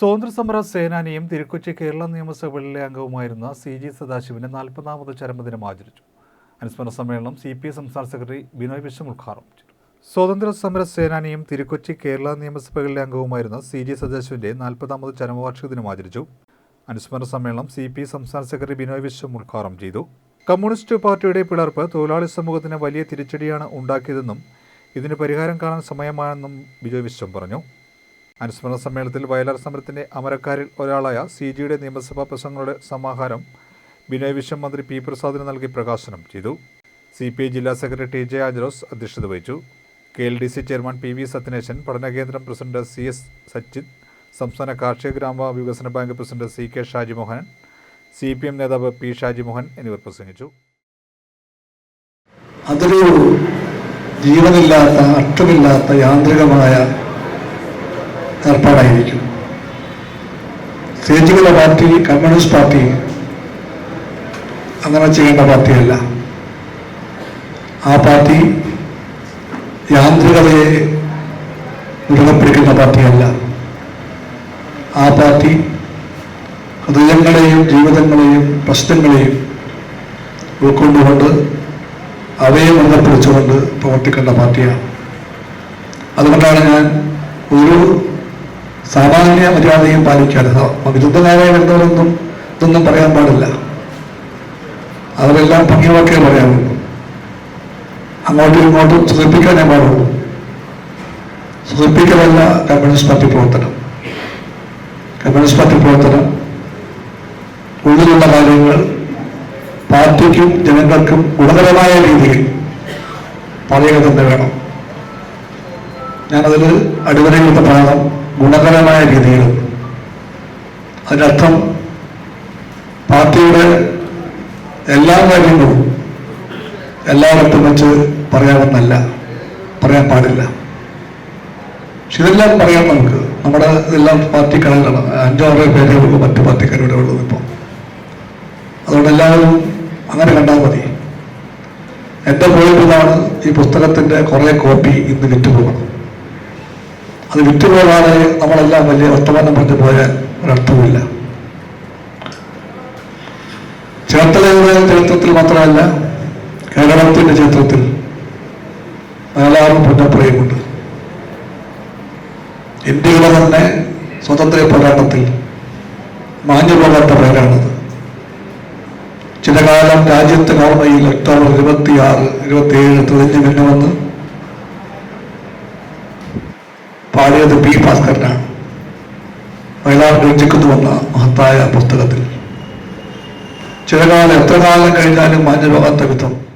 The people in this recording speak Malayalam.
സ്വാതന്ത്ര്യസമര സേനാനിയും തിരുക്കൊച്ചി കേരള നിയമസഭയിലെ അംഗവുമായിരുന്ന സി ജി സദാശിവന്റെ നാൽപ്പതാമത് ചരമദിനം ആചരിച്ചു. അനുസ്മരണ സമ്മേളനം സി പി ഐ സംസ്ഥാന സെക്രട്ടറി ബിനോയ് വിശ്വം ഉദ്ഘാടനം ചെയ്തു. സ്വാതന്ത്ര്യ സമര സേനാനിയും തിരുക്കൊച്ചി കേരള നിയമസഭകളിലെ അംഗവുമായിരുന്ന സി ജി സദാശിവന്റെ നാൽപ്പതാമത് ചരമവാർഷിക ദിനം ആചരിച്ചു. അനുസ്മരണ സമ്മേളനം സി പി സംസ്ഥാന സെക്രട്ടറി ബിനോയ് വിശ്വം ഉദ്ഘാടനം ചെയ്തു. കമ്മ്യൂണിസ്റ്റ് പാർട്ടിയുടെ പിളർപ്പ് തൊഴിലാളി സമൂഹത്തിന് വലിയ തിരിച്ചടിയാണ് ഉണ്ടാക്കിയതെന്നും ഇതിന് പരിഹാരം കാണാൻ സമയമാണെന്നും ബിജോയ് വിശ്വം പറഞ്ഞു. അനുസ്മരണ സമ്മേളനത്തിൽ വയലാർ സമരത്തിന്റെ അമരക്കാരിൽ ഒരാളായ സി ജിയുടെ നിയമസഭാ പ്രസംഗങ്ങളുടെ സമാഹാരം ബിനോയ് വിശ്വം മന്ത്രി പി. പ്രസാദിന് നൽകി പ്രകാശനം ചെയ്തു. സി പി ഐ ജില്ലാ സെക്രട്ടറി ജെ. ആഞ്ചലോസ് അധ്യക്ഷത വഹിച്ചു. K L D C chairman P. V. Sathyaneshan പഠനകേന്ദ്രം president C. S. Sachith സംസ്ഥാന കാർഷിക ഗ്രാമ വികസന bank president C. K. Shajimohan C P M നേതാവ് പി. ഷാജിമോഹൻ എന്നിവർ പ്രസംഗിച്ചു. അതൊരു ജീവനില്ലാത്ത അർത്ഥമില്ലാത്ത യാന്ത്രികമായ ഏർപ്പാടായിരിക്കും. സ്റ്റേറ്റുകളുടെ പാർട്ടി കമ്മ്യൂണിസ്റ്റ് പാർട്ടി അങ്ങനെ ചെയ്യേണ്ട പാർട്ടിയല്ല. ആ പാർട്ടി യാന്ത്രികതയെ മുറുകപ്പിടിക്കുന്ന പാർട്ടിയല്ല. ആ പാർട്ടി ഹൃദയങ്ങളെയും ജീവിതങ്ങളെയും പ്രശ്നങ്ങളെയും ഉൾക്കൊണ്ടുകൊണ്ട് അവയെ മുറുകപ്പിടിച്ചുകൊണ്ട് പ്രവർത്തിക്കേണ്ട പാർട്ടിയാണ്. അതുകൊണ്ടാണ് ഞാൻ ഒരു സാമാന്യ മര്യാദയും പാലിക്കാതെ വിരുദ്ധകാരായ വരുന്നവരൊന്നും ഇതൊന്നും പറയാൻ പാടില്ല. അവരെല്ലാം ഭംഗിവാക്കേ പറയാറുള്ളൂ. അങ്ങോട്ടും ഇങ്ങോട്ടും സുഖിപ്പിക്കാനേ പാടുള്ളൂ. സുഖിപ്പിക്കലല്ല കമ്മ്യൂണിസ്റ്റ് പാർട്ടി പ്രവർത്തനം. കമ്മ്യൂണിസ്റ്റ് പാർട്ടി പ്രവർത്തനം ഉള്ളിലുള്ള കാര്യങ്ങൾ പാർട്ടിക്കും ജനങ്ങൾക്കും ഗുണകരമായ രീതിയിൽ പറയുക തന്നെ വേണം. ഞാനതിൽ അടിവരയിലത്തെ ഭാഗം ഗുണകരമായ രീതിയിൽ അതിനർത്ഥം പാർട്ടിയുടെ എല്ലാ കാര്യങ്ങളും എല്ലായിടത്തും വെച്ച് പറയാമെന്നല്ല പറയാൻ പാടില്ല. പക്ഷെ ഇതെല്ലാം പറയാം നമുക്ക് നമ്മുടെ ഇതെല്ലാം പാർട്ടി കളകളാണ് അഞ്ചോ ആറോ പേരെ ഉള്ളൂ മറ്റു പാർട്ടിക്കാരുടെ ഉള്ളത് ഇപ്പോൾ അതുകൊണ്ട് എല്ലാവരും അങ്ങനെ കണ്ടാൽ മതി. എന്റെ പോയിട്ടുള്ളതാണ് ഈ പുസ്തകത്തിന്റെ കുറേ കോപ്പി ഇന്ന് വിറ്റുപോകണം അത് വിട്ടുപോകാതെ നമ്മളെല്ലാം വലിയ വർത്തമാനം പറഞ്ഞു പോയാൽ ഒരർത്ഥമില്ല ചേർത്തലയുടെ ചരിത്രത്തിൽ മാത്രമല്ല കേരളത്തിന്റെ ചരിത്രത്തിൽ നാലാറും പ്രയമുണ്ട് ഇന്ത്യയുടെ തന്നെ സ്വാതന്ത്ര്യ പോരാട്ടത്തിൽ മാഞ്ഞു പോകാത്ത പേരാണത്. ചില കാലം രാജ്യത്തെ ഓർമ്മയിൽ ഒക്ടോബർ ഇരുപത്തിയാറ് ഇരുപത്തിയേഴ് തെളിഞ്ഞു മിന്നുമെന്ന് പാടിയത് പി ഭാസ്കരനാണ്. വയലാർ രചിക്കുന്നുവെന്ന മഹത്തായ പുസ്തകത്തിൽ. ചില കാലം എത്ര കാലം കഴിഞ്ഞാലും മാന്യമാകാത്ത വിധം